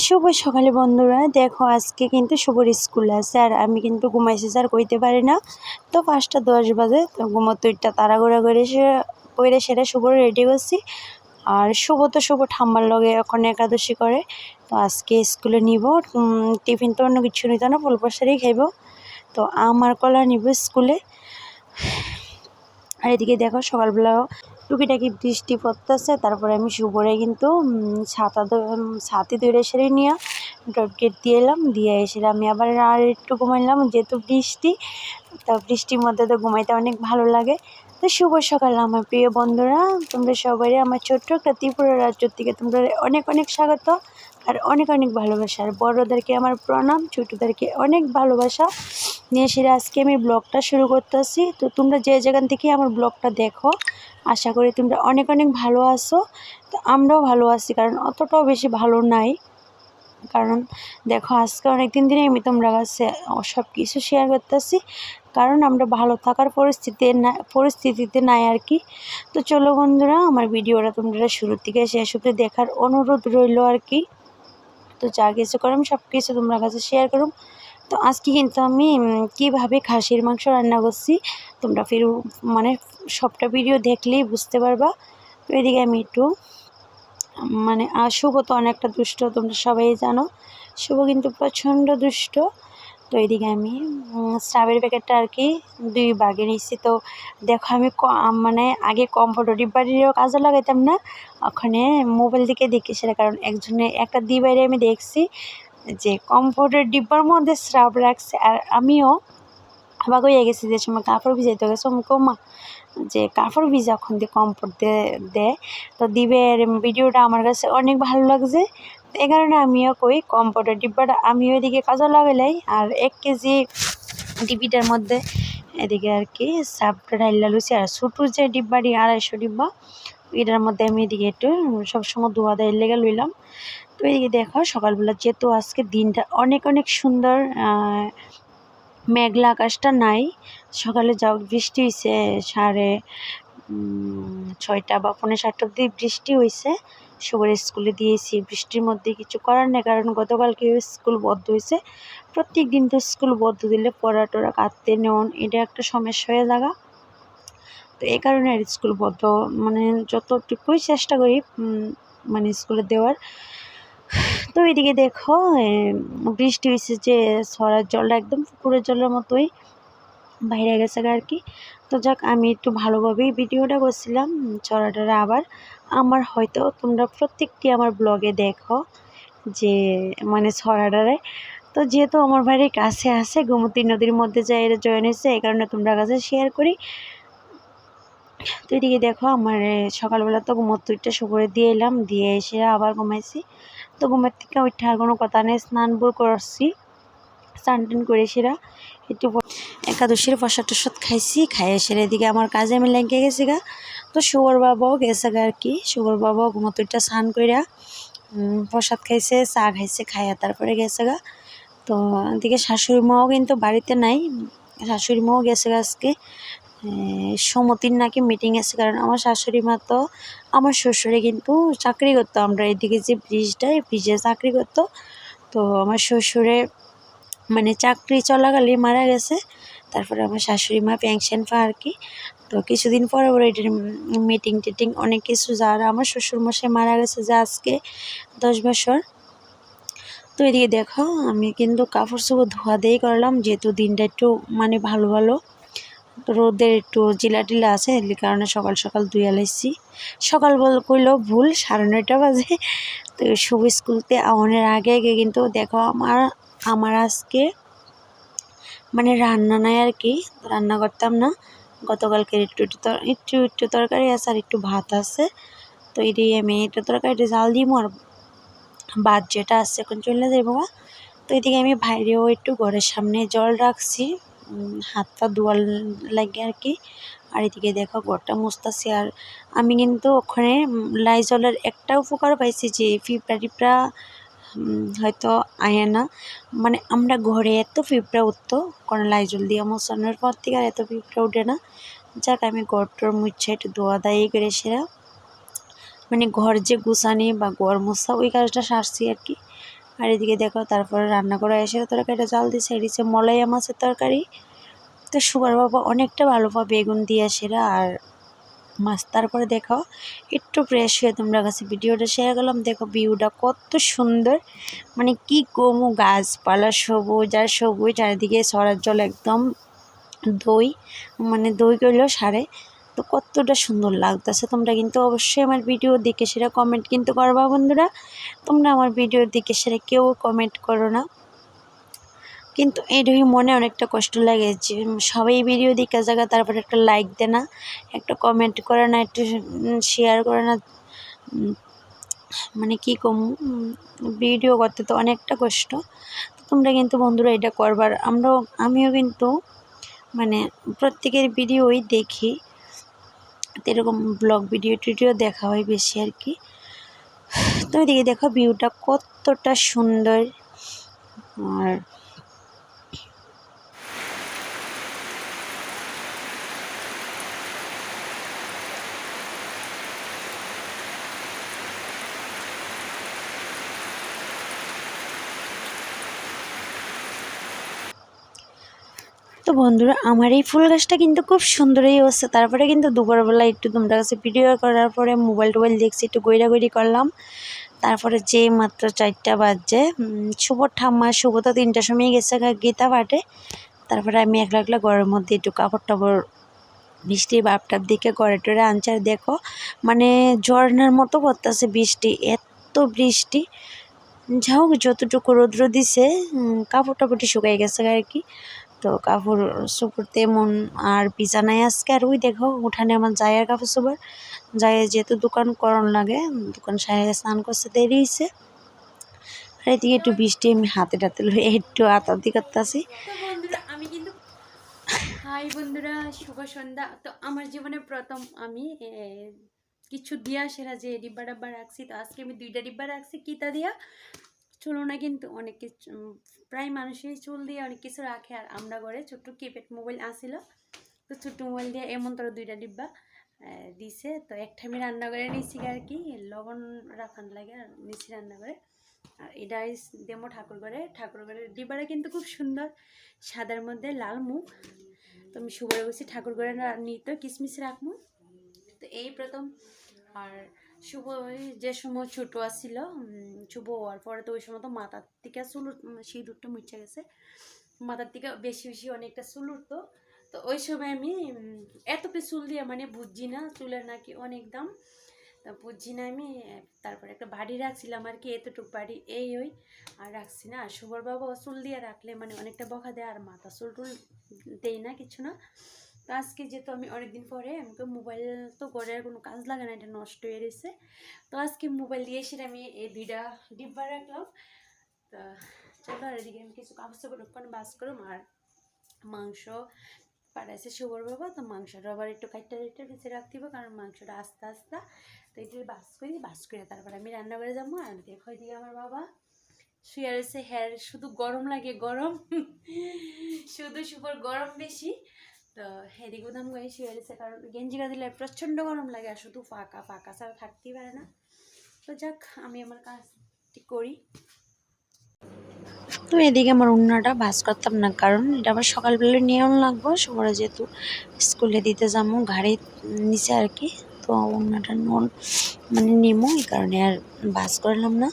শুভ সকালে বন্ধুরা। দেখো, আজকে কিন্তু শুভর স্কুল আছে আর আমি কিন্তু ঘুমাইছি, স্যার, কইতে পারি না। তো পাঁচটা দশ বাজে, তো ঘুমোতইটা তাড়াগুড়া করে সে করে সেটা শুভ রেডি করছি। আর শুভ তো শুভ ঠাম্মার লগে এখন একাদশী করে, তো আজকে স্কুলে নিব। টিফিন তো অন্য কিছু নিত না, ফুল প্রসারই খাইব। তো আমার কলা নিব স্কুলে। আর এদিকে দেখো সকালবেলা টুকিটাকি বৃষ্টি পড়তেছে, তারপরে আমি শুভরে কিন্তু ছাতা ছাতি ধরে সেরে নিয়ে গেট দিয়ে এলাম, দিয়ে এসে আমি আবার আর একটু ঘুমাইলাম, যেহেতু বৃষ্টি, তা বৃষ্টির মধ্যে তো ঘুমাইতে অনেক ভালো লাগে। তো শুভ সকাল আমার প্রিয় বন্ধুরা, তোমরা সবাই আমার ছোট্ট একটা ত্রিপুরা রাজ্য থেকে তোমরা অনেক অনেক স্বাগত, আর অনেক অনেক ভালোবাসা। আর বড়োদেরকে আমার প্রণাম, ছোটোদেরকে অনেক ভালোবাসা। নিয়ে সেটা আজকে আমি ব্লগটা শুরু করতেছি। তো তোমরা যে যেখান থেকে আমার ব্লগটা দেখো আশা করি তোমরা অনেক অনেক ভালো আছো। তো আমরাও ভালো আছি, কারণ অতটাও বেশি ভালো নাই। কারণ দেখো, আজকে অনেক দিন ধরে আমি তোমরা কাছে সব কিছু শেয়ার করতেছি। কারণ আমরা ভালো থাকার পরিস্থিতি না, পরিস্থিতিতে নাই আর কি। তো চলো বন্ধুরা, আমার ভিডিওটা তোমরা শুরু থেকে শেষ অব্দি দেখার অনুরোধ রইল আর কি। তো যা কিছু করুম সব কিছু তোমরা কাছে শেয়ার করুম। তো আজকে কিন্তু আমি কীভাবে খাসির মাংস রান্না করছি, তোমরা ফির মানে সবটা ভিডিও দেখলেই বুঝতে পারবা। তো এদিকে আমি একটু মানে শুভ তো অনেকটা দুষ্ট, তোমরা সবাই জানো। শুভ কিন্তু প্রচণ্ড দুষ্ট। তো এদিকে আমি স্টাবের প্যাকেটটা আর কি দুই বাগে নিচ্ছি তো দেখো আমি মানে আগে কমফোর্ট বাড়িরও কাজে লাগাইতাম না, ওখানে মোবাইল দিকে সেটা কারণ একজনে একটা দি বাইরে আমি দেখছি যে কমফোর্টের ডিব্বার মধ্যে স্রাব রাখছে, আর আমিও অবাক হয়ে গেছি যে সময় কাপড় ভিজাইতে গেছে। মুখো মা যে কাপড় ভিজা ওখান দিয়ে কমফোর্ট দেয়, তো দিবের ভিডিওটা আমার কাছে অনেক ভালো লাগছে। এই কারণে আমিও কই কমফোর্টের ডিব্বাটা আমিও এদিকে কাজে লাগাইলাই আর এক কেজি ডিবিটার মধ্যে এদিকে আর কি সাপটা ডাইলা লুচি আর ছোটো যে ডিব্বাটি, আড়াইশো ডিব্বা, এটার মধ্যে আমি এদিকে একটু সবসময় ধোয়া দেয় লেগে লইলাম। তো এদিকে দেখো, সকালবেলা যেহেতু আজকে দিনটা অনেক অনেক সুন্দর মেঘলা আকাশটা নাই। সকালে যাও, বৃষ্টি হয়েছে সাড়ে ছয়টা বা পৌনে সাতটা অব্দি বৃষ্টি হয়েছে সবার স্কুলে দিয়েছি। বৃষ্টির মধ্যে কিছু করার নেই, কারণ গতকালকে স্কুল বন্ধ হয়েছে প্রত্যেক দিন তো স্কুল বন্ধ দিলে পড়া টড়া কাঁদতে নেওয়ান এটা একটা সমস্যা হয়ে লাগা তো এই কারণে আর স্কুল বন্ধ মানে যতটুকুই চেষ্টা করি মানে স্কুলে দেওয়ার। তো এদিকে দেখো বৃষ্টি হয়েছে যে সরার জলটা একদম পুকুরের জলের মতোই বাইরে গেছে আর কি। তো যাক, আমি একটু ভালোভাবেই ভিডিওটা করছিলাম, ছড়াটারা আবার। আমার হয়তো তোমরা প্রত্যেকটি আমার ব্লগে দেখো যে মানে ছড়াটারে। তো যেহেতু আমার বাড়ির কাছে আছে, গোমতী নদীর মধ্যে যাই এটা জয়েন হয়েছে, এই কারণে তোমরা কাছে শেয়ার করি। তো এদিকে দেখো, আমার সকালবেলা তো ঘুমোত্তরটা সবরে দিয়ে এলাম, দিয়ে এসে আবার ঘুমাইছি। তো ঘুমের থেকে ওইটা আর কোনো কথা নেই স্নান ভোর করছি স্নান টান করে সেরা একটু একাদশীর প্রসাদ টসাদ খাইছি খাইয়ে সেরে এদিকে আমার কাজে আমি লেগে গেছি গা। তো শুভর বাবাও গেছে গা আর কি শুভর বাবাও ঘুমোত্তরটা স্নান কইরা উম, প্রসাদ খাইছে চা খাইছে খাইয়া তারপরে গেছে গা। তো এদিকে শাশুড়ি মাও কিন্তু বাড়িতে নাই শাশুড়ি মাও গেছে আজকে। সমতির নাকি মিটিং আছে, কারণ আমার শাশুড়ি মা তো আমার শ্বশুরে কিন্তু চাকরি করতো। আমরা এদিকে যে ব্রিজটা এই ব্রিজে চাকরি করতো। তো আমার শ্বশুরে মানে চাকরি চলাকালে মারা গেছে। তারপরে আমার শাশুড়ি মা পেনশন পায় আর কি। তো কিছুদিন পরে পরে এটার মিটিং টিটিং অনেক কিছু যার আমার শ্বশুর মশাই মারা গেছে যে আজকে দশ বছর। তো এদিকে দেখো, আমি কিন্তু কাপড় চোপড় ধোয়া দিয়েই করলাম, যেহেতু দিনটা একটু মানে ভালো ভালো রোদের একটু জিলা টিলা আছে, এর কারণে সকাল সকাল ধুয়ে লাইছি সকাল বল করলেও ভুল, সাড়ে নয়টা বাজে। তো শুভ স্কুলতে আওয়ানোর আগে আগে কিন্তু দেখো আমার আমার আজকে মানে রান্না নাই আর কি, রান্না করতাম না। গতকালকে একটু একটু একটু একটু তরকারি আছে আর একটু ভাত আছে। তো এটি আমি একটু তরকারিটা জাল দিব আর ভাত যেটা আছে এখন চলে গা। তো এদিকে আমি বাইরেও একটু ঘরের সামনে জল রাখছি। উম, হাত পা ধোয়ার লাগে আর কি আর এদিকে দেখো ঘরটা মুছতাছি। আর আমি কিন্তু ওখানে লাইজলের একটা উপকার পাইছি যে পিঁপড়া টিপড়া হয়তো আয়ে না। মানে আমরা ঘরে এত পিঁপড়া উঠতো কোনো লাইজল দিয়ে মোছানোর পর থেকে আর এত পিঁপড়া উঠে না। যাক আমি ঘরটার মুছে একটু ধোয়া দায়ী করে সেরা। মানে ঘর যে গুছানি বা ঘর মোছা ওই কাজটা সারছি আর কি আর এদিকে দেখো, তারপরে রান্না করে এসে তরকারিটা জাল দিছে এদিকে মলাইয়া মাছের তরকারি। তো সুগার বাবা অনেকটা ভালো পাবে বেগুন দিয়ে সেরা, আর মাছ তারপরে দেখো, একটু ফ্রেশ হয়ে তোমরা কাছে ভিডিওটা শেয়ার করলাম। দেখো ভিউটা কত সুন্দর মানে কি কমু গাছপালা সবুজ আর সবুজ চারিদিকে সরার জল একদম দই মানে দই করলেও সারে। তো কতটা সুন্দর লাগতেছে। তোমরা কিন্তু অবশ্যই আমার ভিডিও দেখে সেটা কমেন্ট কিন্তু করবা বন্ধুরা। তোমরা আমার ভিডিও দেখে সেটা কেউ কমেন্ট করো না। কিন্তু এটাই মনে অনেকটা কষ্ট লাগে যে সবাই ভিডিও দেখে জায়গা, তারপরে একটা লাইক দে না, একটা কমেন্ট করে না, একটু শেয়ার করে না। মানে কী কম ভিডিও করতে তো অনেকটা কষ্ট। তোমরা কিন্তু বন্ধুরা এটা করবার, আমরাও, আমিও কিন্তু মানে প্রত্যেকের ভিডিওই দেখি। এরকম ব্লগ ভিডিও টিডিও দেখা হয় বেশি আর কি। তো এদিকে দেখো ভিউটা কতটা সুন্দর। আর বন্ধুরা, আমার এই ফুল গাছটা কিন্তু খুব সুন্দরই হচ্ছে। তারপরে কিন্তু দুপুরবেলা একটু তোমরা কাছে ভিডিও করার পরে মোবাইল টোবাইল দেখছি, একটু গৈরাগৈরি করলাম। তারপরে যে মাত্র চারটা বাজছে শুভ ঠাম্মা, শুভ তো তিনটার সময় গেছে গীতা পাঠে। তারপরে আমি একলা একলা ঘরের মধ্যে একটু কাপড় টাপড় বৃষ্টির বাপটার দিকে ঘরে টরে আনছে আর দেখো। মানে ঝর্নার মতো পড়তেছে বৃষ্টি, এত বৃষ্টি। যাও যতটুকু রৌদ্র দিছে কাপড় টাপড়টি শুকাই গেছে আর কি। তো কাপড় চোপড় মন আর পিজা নাই আজকে। আর ওই দেখো, উঠানে আমার জায়ের কাপড় চোপড়। জায়ের যেহেতু দোকান করণ লাগে, দোকান সাহেব স্নান করতে দেরি হয়েছে। আর এদিকে একটু বৃষ্টি, আমি হাতে টাতে একটু আতাতি করতেছি আমি কিন্তু হাই বন্ধুরা, শুভ সন্ধ্যা। তো আমার জীবনে প্রথম আমি কিছু দিয়া সেরা যে ডিব্বা ডাব্বা রাখছি, তো আজকে আমি দুইটা ডিব্বা রাখছি। কিতা দিয়া? চুলো না কিন্তু অনেক কিছু প্রায় মানুষই চুল দিয়ে অনেক কিছু রাখে। আর আমরা ঘরে ছোট্ট কিপ্যাড মোবাইল আসিল। তো ছোট্ট মোবাইল দিয়ে এমন তোর দুইটা ডিব্বা দিছে। তো একটা আমি রান্না করে নিছি আর কি, লবণ রাখান লাগে আর নিছি রান্না করে। আর এটা দেমো ঠাকুর ঘরে। ঠাকুর ঘরের ডিব্বাটা কিন্তু খুব সুন্দর। সাদার মধ্যে লাল মুখ। তো আমি শুভরে বসি ঠাকুর ঘরে নিত কিসমিস রাখব। তো এই প্রথম আর শুভ যে সময় ছোটো আসছিল শুভ হওয়ার পরে তো ওই সময় তো মাথার থেকে চুল সিঁদুরটা মুছে গেছে। মাথার থেকে বেশি বেশি অনেকটা চুল উঠতো। তো ওই সময় আমি উম, এত পে চুল দিয়ে মানে বুঝছি না চুলের নাকি অনেক দাম। তা বুঝছি না আমি তারপরে একটা বাড়ি রাখছিলাম আর কি এতটুকু বাড়ি এই ওই। আর রাখছি না আর শুভর বাবা চুল দিয়ে রাখলে মানে অনেকটা বকা দেয় আর মাথা চুল টুল দেই না কিছু না। তো আজকে যেহেতু আমি অনেকদিন পরে আমাকে মোবাইল তো করে আর কোনো কাজ লাগে না, এটা নষ্ট হয়ে গেছে। তো আজকে মোবাইল দিয়ে এসে আমি এই দুইটা ডিব্বা রাখলাম। তা চলো আর এদিকে আমি কিছু কাপড় চাপড় ওখানে বাস করলাম আর মাংস পাঠাইছে শুভর বাবা, তো মাংসটা আবার একটু কাইটটা রেটে ভেজে রাখতে হবে কারণ মাংসটা আস্তে আস্তে। তো এটা বাস করি, বাস করে তারপর আমি রান্না করে যাব। আর দেখো এদিকে আমার বাবা শুয়ে রয়েছে। হ্যার শুধু গরম লাগে, গরম। শুধু শুভর গরম বেশি। তো হেদিকে উদাম করে শুয়ে রয়েছে কারণ গেঞ্জি দিলে প্রচণ্ড গরম লাগে আর শুধু ফাঁকা ফাঁকা ছাড়া থাকতেই পারে না। তো যাক, আমি আমার কাজটি করি তো এদিকে আমার উন্নাটা ভাজ করতাম না কারণ এটা আবার সকালবেলা নিয়েও লাগবো সবার যেহেতু স্কুলে দিতে যাব গাড়ি নিচে আর কি। তো উন্নাটা নুন মানে নেমো, এই কারণে আর বাস করলাম না।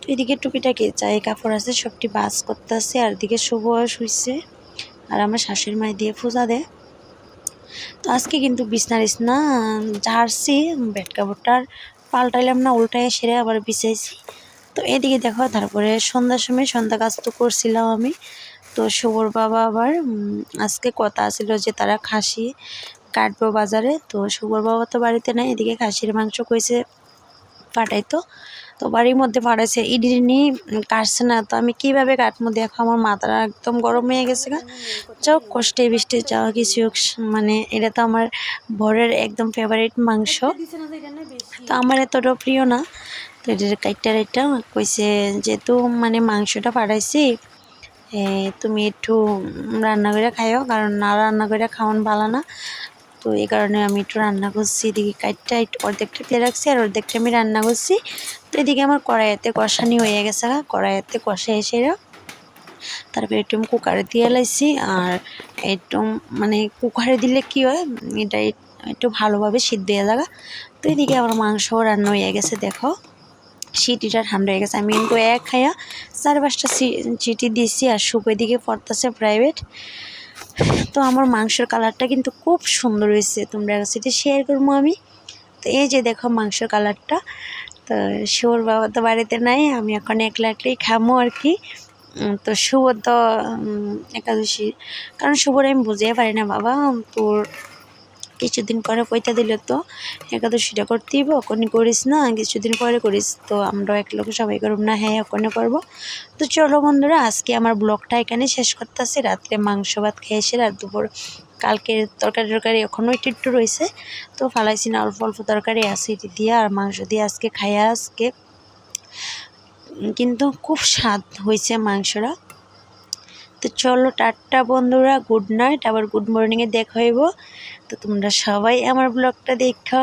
তো এদিকে টুপিটাকে চাই কাপড় আছে, সবটি বাস করতে আর এদিকে শুভ শুইছে। আর আমার শাশুড়ি মাই দিয়ে পূজা দেয়। তো আজকে কিন্তু বিছনা টিছনা ঝাড়ছি বেড কাপড়টা আর পাল্টাইলাম না উল্টায় সেরে আবার বিছাইছি। তো এদিকে দেখো, তারপরে সন্ধ্যার সময় সন্ধ্যা কাজ তো করছিলাম আমি। তো শুভর বাবা আবার আজকে কথা আছিল যে তারা খাসি কাটবো বাজারে। তো শুভর বাবা তো বাড়িতে নাই, এদিকে খাসির মাংস কইছে পাঠাইতো। তো বাড়ির মধ্যে পাঠাইছে ইডিনি কাটছে না। তো আমি কীভাবে কাটবো দেখো, আমার মাথাটা একদম গরম হয়ে গেছে গা। যাও কষ্টে বৃষ্টি যাওয়া কিছু মানে এটা তো আমার বরের একদম ফেভারিট মাংস। তো এটা আমার এতটা প্রিয় না। তো এটার কাইটটা রাইটটা কইছে যেহেতু মানে মাংসটা পাঠাইছি তুমি একটু রান্না করে খাইও, কারণ না রান্না করে খাওয়ান ভালো না। তো এই কারণে আমি একটু রান্না করছি। এদিকে একটু অর্ধেকটা দিয়ে রাখছি আর অর্ধেকটা আমি রান্না করছি। তো এদিকে আমার কড়াইতে কষানি হয়ে গেছে কড়াইতে কষা এসে তারপরে একটু কুকারে দিয়ে লাইছি আর একটু মানে কুকারে দিলে কি হয়? এটা একটু ভালোভাবে সিদ্ধ হয়ে যাবে তো এদিকে আমার মাংসও রান্না হয়ে গেছে, দেখো। সিটিটা ঠান্ডা হয়ে গেছে। আমি কিন্তু এক খাইয়া চার পাঁচটা সিটি দিয়েছি আর সুপ দিকে পড়তেছে প্রাইভেট তো আমার মাংসের কালারটা কিন্তু খুব সুন্দর হয়েছে। তোমরা সাথে শেয়ার করব আমি। তো এই যে দেখো মাংসের কালারটা। তো শুভর বাবা তো বাড়িতে নাই, আমি এখন একলা একলাই খামো আর কি। তো শুভর তো একাদশী। কারণ শুভর আমি বুঝিয়ে পারি না বাবা। তোর কিছুদিন পরে পয়তা দিলে তো, একাদশীটা করতেই ওখানে করিস না, কিছুদিন পরে করিস, তো আমরা এক লোক সবাই করব না হ্যাঁ ওখানে করব। তো চলো বন্ধুরা, আজকে আমার ব্লগটা এখানে শেষ করতেছি, রাত্রে মাংস ভাত খেয়ে এসে দুপুর কালকের তরকারি টরকারি এখনও একটু একটু রয়েছে তো ফালাইছি না, অল্প অল্প তরকারি আছে এটি দিয়ে আর মাংস দিয়ে আজকে খাইয়া আজকে, কিন্তু খুব স্বাদ হয়েছে মাংসটা। তো চলো, টাটা বন্ধুরা গুড নাইট আবার গুড মর্নিংয়ে দেখা হইব। তো তোমরা সবাই আমার ব্লগটা দেখো।